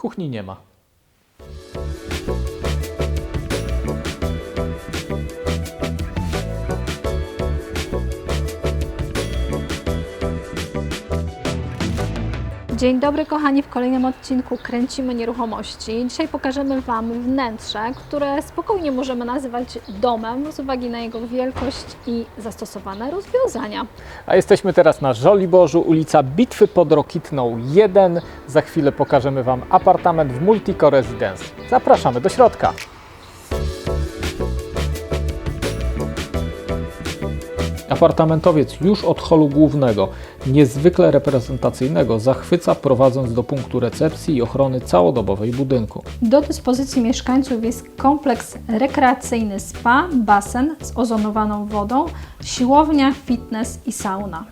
Kuchni nie ma. Dzień dobry kochani, w kolejnym odcinku Kręcimy Nieruchomości. Dzisiaj pokażemy Wam wnętrze, które spokojnie możemy nazywać domem z uwagi na jego wielkość i zastosowane rozwiązania. A jesteśmy teraz na Żoliborzu, ulica Bitwy pod Rokitną 1. Za chwilę pokażemy Wam apartament w Multico Residence. Zapraszamy do środka. Apartamentowiec już od holu głównego, niezwykle reprezentacyjnego, zachwyca prowadząc do punktu recepcji i ochrony całodobowej budynku. Do dyspozycji mieszkańców jest kompleks rekreacyjny spa, basen z ozonowaną wodą, siłownia, fitness i sauna.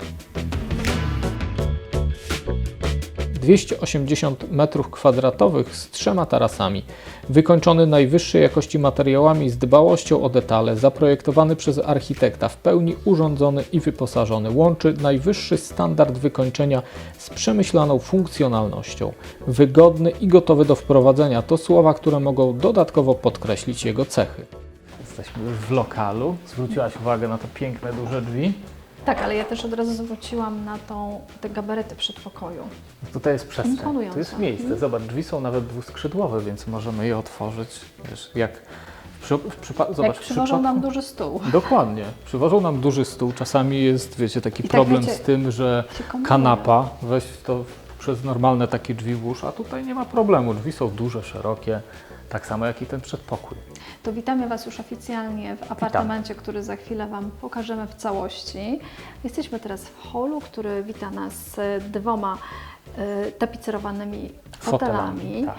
280 m2 z trzema tarasami, wykończony najwyższej jakości materiałami z dbałością o detale, zaprojektowany przez architekta, w pełni urządzony i wyposażony, łączy najwyższy standard wykończenia z przemyślaną funkcjonalnością. Wygodny i gotowy do wprowadzenia to słowa, które mogą dodatkowo podkreślić jego cechy. Jesteśmy już w lokalu. Zwróciłaś uwagę na te piękne, duże drzwi. Tak, ale ja też od razu zwróciłam na tą, te gabaryty przedpokoju. Tutaj jest przestrzeń, tu jest miejsce. Zobacz, drzwi są nawet dwuskrzydłowe, więc możemy je otworzyć. Wiesz, jak przy, zobacz, Jak przywożą nam duży stół. Dokładnie. Przywożą nam duży stół. Czasami jest, wiecie, taki I tak, problem wiecie, z tym, że kanapa, weź to przez normalne takie drzwi włóż, a tutaj nie ma problemu. Drzwi są duże, szerokie, tak samo jak i ten przedpokój. To witamy Was już oficjalnie w apartamencie, który za chwilę Wam pokażemy w całości. Jesteśmy teraz w holu, który wita nas z dwoma e, tapicerowanymi fotelami, Fotelami, tak.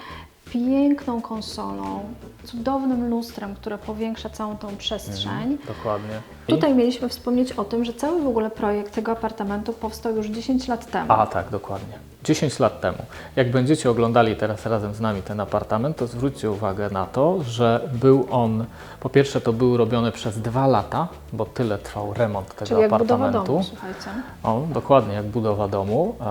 piękną konsolą, cudownym lustrem, które powiększa całą tą przestrzeń. Dokładnie. I- Tutaj mieliśmy wspomnieć o tym, że cały w ogóle projekt tego apartamentu powstał już 10 lat temu. A tak, dokładnie. 10 lat temu. Jak będziecie oglądali teraz razem z nami ten apartament, to zwróćcie uwagę na to, że był on, po pierwsze to był robiony przez dwa lata, bo tyle trwał remont tego Czyli jak budowa apartamentu. domu, słuchajcie. O, dokładnie jak budowa domu. E,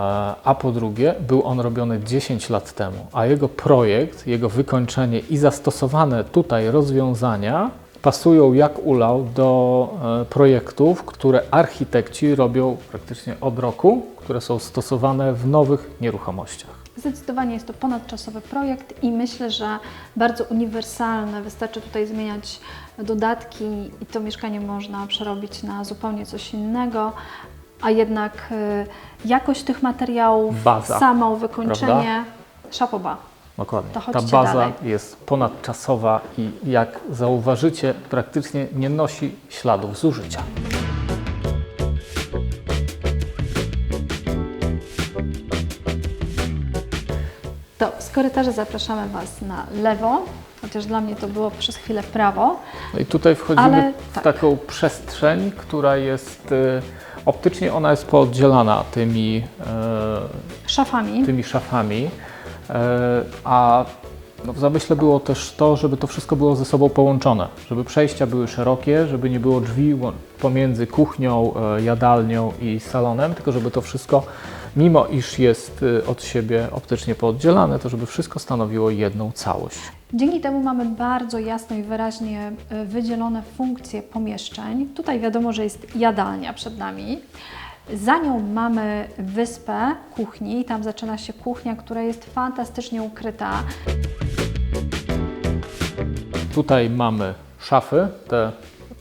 A po drugie, był on robiony 10 lat temu, a jego projekt, jego wykończenie i zastosowane tutaj rozwiązania pasują jak ulał do e, projektów, które architekci robią praktycznie od roku, które są stosowane w nowych nieruchomościach. Zdecydowanie jest to ponadczasowy projekt i myślę, że bardzo uniwersalny. Wystarczy tutaj zmieniać dodatki i to mieszkanie można przerobić na zupełnie coś innego, a jednak y, jakość tych materiałów, Baza, samo wykończenie, szapoba. Dokładnie. To Ta baza dalej. jest ponadczasowa i jak zauważycie, praktycznie nie nosi śladów zużycia. To z korytarza zapraszamy Was na lewo, chociaż dla mnie to było przez chwilę prawo. No i tutaj wchodzimy Ale w tak. taką przestrzeń, która jest y, optycznie ona jest pooddzielana tymi, Szafami. e, tymi szafami, e, a no w zamyśle było też to, żeby to wszystko było ze sobą połączone, żeby przejścia były szerokie, żeby nie było drzwi pomiędzy kuchnią, e, jadalnią i salonem, tylko żeby to wszystko, mimo iż jest y, od siebie optycznie pooddzielane, to żeby wszystko stanowiło jedną całość. Dzięki temu mamy bardzo jasno i wyraźnie wydzielone funkcje pomieszczeń. Tutaj wiadomo, że jest jadalnia przed nami. Za nią mamy wyspę kuchni. Tam zaczyna się kuchnia, która jest fantastycznie ukryta. Tutaj mamy szafy, te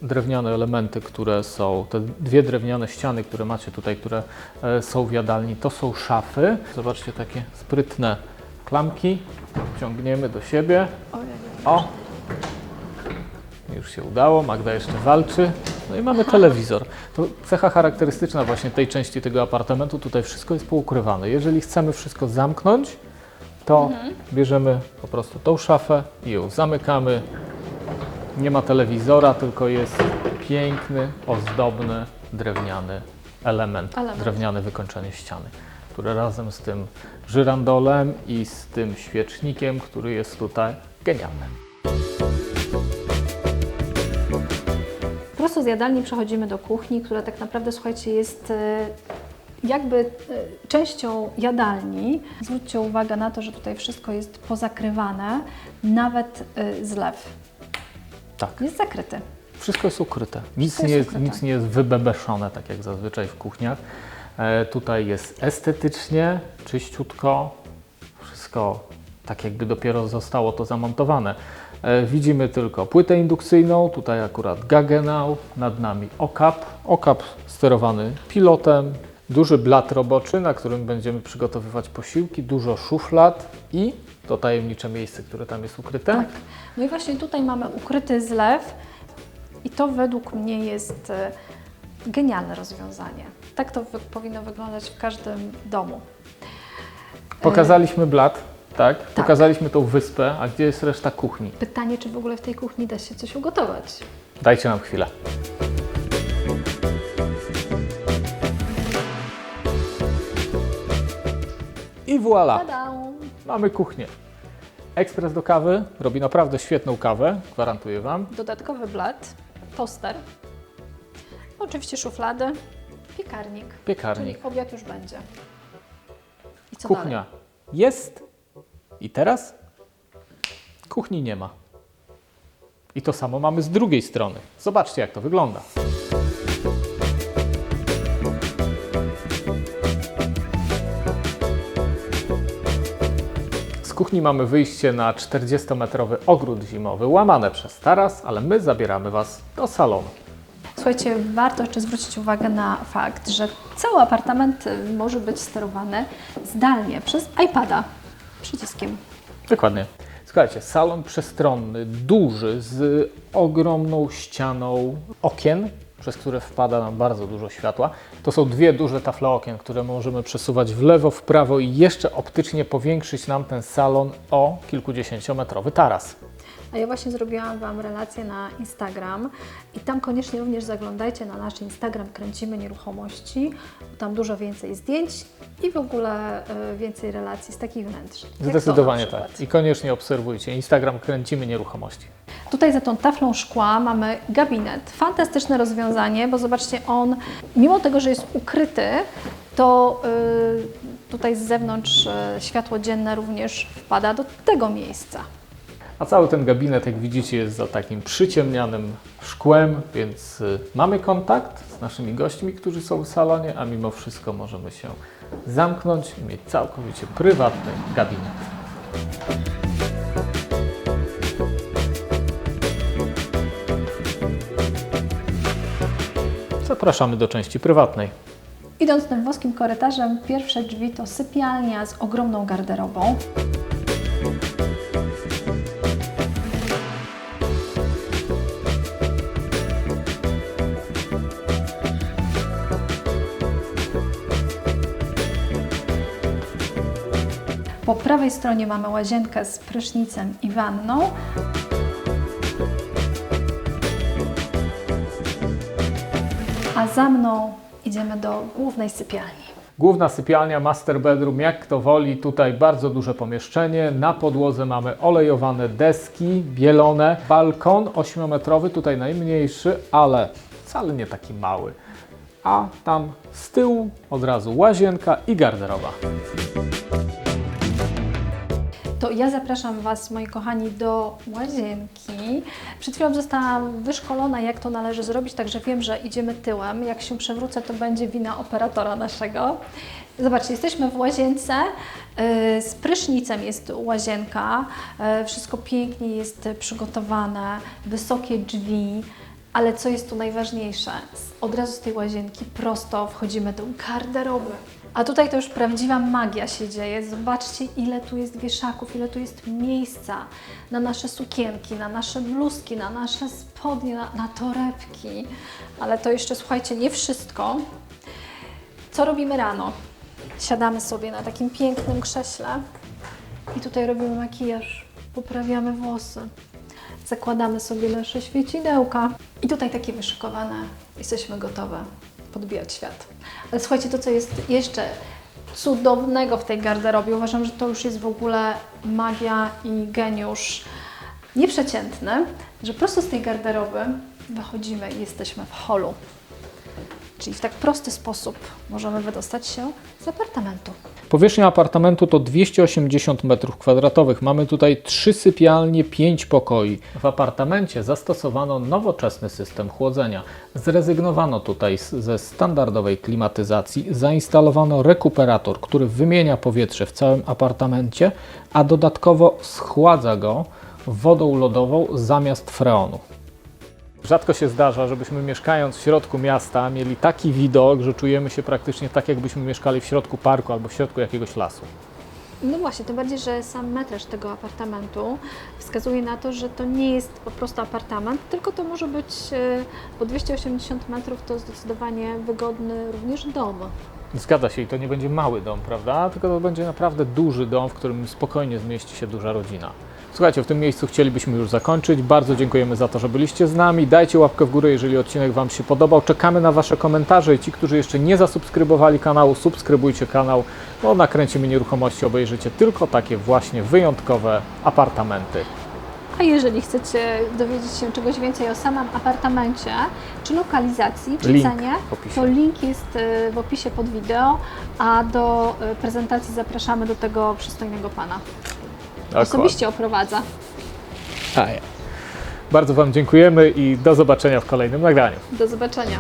drewniane elementy, które są, te dwie drewniane ściany, które macie tutaj, które e, są w jadalni, to są szafy. Zobaczcie takie sprytne klamki. Ciągniemy do siebie. O! Już się udało, Magda jeszcze walczy. No i mamy telewizor. To cecha charakterystyczna właśnie tej części tego apartamentu. Tutaj wszystko jest poukrywane. Jeżeli chcemy wszystko zamknąć, to bierzemy po prostu tą szafę i ją zamykamy. Nie ma telewizora, tylko jest piękny, ozdobny, drewniany element, Element. drewniane wykończenie ściany, które razem z tym żyrandolem i z tym świecznikiem, który jest tutaj genialny. Z jadalni przechodzimy do kuchni, która tak naprawdę, słuchajcie, jest y, jakby y, częścią jadalni. Zwróćcie uwagę na to, że tutaj wszystko jest pozakrywane, nawet y, zlew Tak. jest zakryty. Wszystko jest ukryte. Nic Wszystko nie jest jest, ukryte. nic nie jest wybebeszone, tak jak zazwyczaj w kuchniach. E, tutaj jest estetycznie, czyściutko, wszystko tak jakby dopiero zostało to zamontowane. E, widzimy tylko płytę indukcyjną, tutaj akurat Gaggenau, nad nami okap. Okap sterowany pilotem, duży blat roboczy, na którym będziemy przygotowywać posiłki, dużo szuflad i to tajemnicze miejsce, które tam jest ukryte. Tak. No i właśnie tutaj mamy ukryty zlew i to według mnie jest e, genialne rozwiązanie. Tak to powinno wyglądać w każdym domu. Pokazaliśmy blat, tak? Pokazaliśmy tą wyspę, a gdzie jest reszta kuchni? Pytanie, czy w ogóle w tej kuchni da się coś ugotować? Dajcie nam chwilę. I voilà, Tada! mamy kuchnię. Ekspres do kawy robi naprawdę świetną kawę, gwarantuję Wam. Dodatkowy blat, toster, oczywiście szuflady, piekarnik. Piekarnik. Czyli obiad już będzie. I co Kuchnia jest i teraz kuchni nie ma. I to samo mamy z drugiej strony. Zobaczcie, jak to wygląda. Z kuchni mamy wyjście na 40-metrowy ogród zimowy, łamane przez taras, ale my zabieramy Was do salonu. Słuchajcie, warto jeszcze zwrócić uwagę na fakt, że cały apartament może być sterowany zdalnie przez iPada przyciskiem. Dokładnie. Słuchajcie, salon przestronny, duży, z ogromną ścianą okien, przez które wpada nam bardzo dużo światła. To są dwie duże tafle okien, które możemy przesuwać w lewo, w prawo i jeszcze optycznie powiększyć nam ten salon o kilkudziesięciometrowy taras. A ja właśnie zrobiłam Wam relację na Instagram i tam koniecznie również zaglądajcie na nasz Instagram Kręcimy Nieruchomości, tam dużo więcej zdjęć i w ogóle y, więcej relacji z takich wnętrz. Zdecydowanie tak. I koniecznie obserwujcie. Instagram kręcimy nieruchomości. Tutaj za tą taflą szkła mamy gabinet. Fantastyczne rozwiązanie, bo zobaczcie, on, mimo tego, że jest ukryty, to y, tutaj z zewnątrz y, światło dzienne również wpada do tego miejsca. A cały ten gabinet, jak widzicie, jest za takim przyciemnianym szkłem, więc y, mamy kontakt z naszymi gośćmi, którzy są w salonie, a mimo wszystko możemy się zamknąć i mieć całkowicie prywatny gabinet. Zapraszamy do części prywatnej. Idąc tym wąskim korytarzem, pierwsze drzwi to sypialnia z ogromną garderobą. Po prawej stronie mamy łazienkę z prysznicem i wanną. A za mną idziemy do głównej sypialni. Główna sypialnia, master bedroom, jak kto woli, tutaj bardzo duże pomieszczenie. Na podłodze mamy olejowane deski, bielone, balkon 8-metrowy, tutaj najmniejszy, ale wcale nie taki mały. A tam z tyłu od razu łazienka i garderoba. To ja zapraszam Was, moi kochani, do łazienki. Przed chwilą zostałam wyszkolona, jak to należy zrobić, także wiem, że idziemy tyłem. Jak się przewrócę, to będzie wina operatora naszego. Zobaczcie, jesteśmy w łazience. yy, Z prysznicem jest łazienka. yy, Wszystko pięknie jest przygotowane, wysokie drzwi. Ale co jest tu najważniejsze? Od razu z tej łazienki prosto wchodzimy do garderoby. A tutaj to już prawdziwa magia się dzieje. Zobaczcie, ile tu jest wieszaków, ile tu jest miejsca na nasze sukienki, na nasze bluzki, na nasze spodnie, na, na torebki. Ale to jeszcze, słuchajcie, nie wszystko. Co robimy rano? Siadamy sobie na takim pięknym krześle i tutaj robimy makijaż, poprawiamy włosy, zakładamy sobie nasze świecidełka i tutaj takie wyszykowane, jesteśmy gotowe podbijać świat. Słuchajcie, to co jest jeszcze cudownego w tej garderobie, uważam, że to już jest w ogóle magia i geniusz nieprzeciętny, że prosto z tej garderoby wychodzimy i jesteśmy w holu. Czyli w tak prosty sposób możemy wydostać się z apartamentu. Powierzchnia apartamentu to 280 m2. Mamy tutaj trzy sypialnie, 5 pokoi. W apartamencie zastosowano nowoczesny system chłodzenia. Zrezygnowano tutaj ze standardowej klimatyzacji. Zainstalowano rekuperator, który wymienia powietrze w całym apartamencie, a dodatkowo schładza go wodą lodową zamiast freonu. Rzadko się zdarza, żebyśmy mieszkając w środku miasta mieli taki widok, że czujemy się praktycznie tak, jakbyśmy mieszkali w środku parku albo w środku jakiegoś lasu. No właśnie, tym bardziej, że sam metraż tego apartamentu wskazuje na to, że to nie jest po prostu apartament, tylko to może być, e, bo 280 metrów to zdecydowanie wygodny również dom. Zgadza się i to nie będzie mały dom, prawda? Tylko to będzie naprawdę duży dom, w którym spokojnie zmieści się duża rodzina. Słuchajcie, w tym miejscu chcielibyśmy już zakończyć. Bardzo dziękujemy za to, że byliście z nami. Dajcie łapkę w górę, jeżeli odcinek Wam się podobał. Czekamy na Wasze komentarze i ci, którzy jeszcze nie zasubskrybowali kanału, subskrybujcie kanał, bo na Kręcimy Nieruchomości obejrzycie tylko takie właśnie wyjątkowe apartamenty. A jeżeli chcecie dowiedzieć się czegoś więcej o samym apartamencie, czy lokalizacji, czy Link cenie, to link jest e, w opisie pod wideo, a do e, prezentacji zapraszamy do tego przystojnego pana. Osobiście oprowadza. A ja. Bardzo Wam dziękujemy i do zobaczenia w kolejnym nagraniu. Do zobaczenia.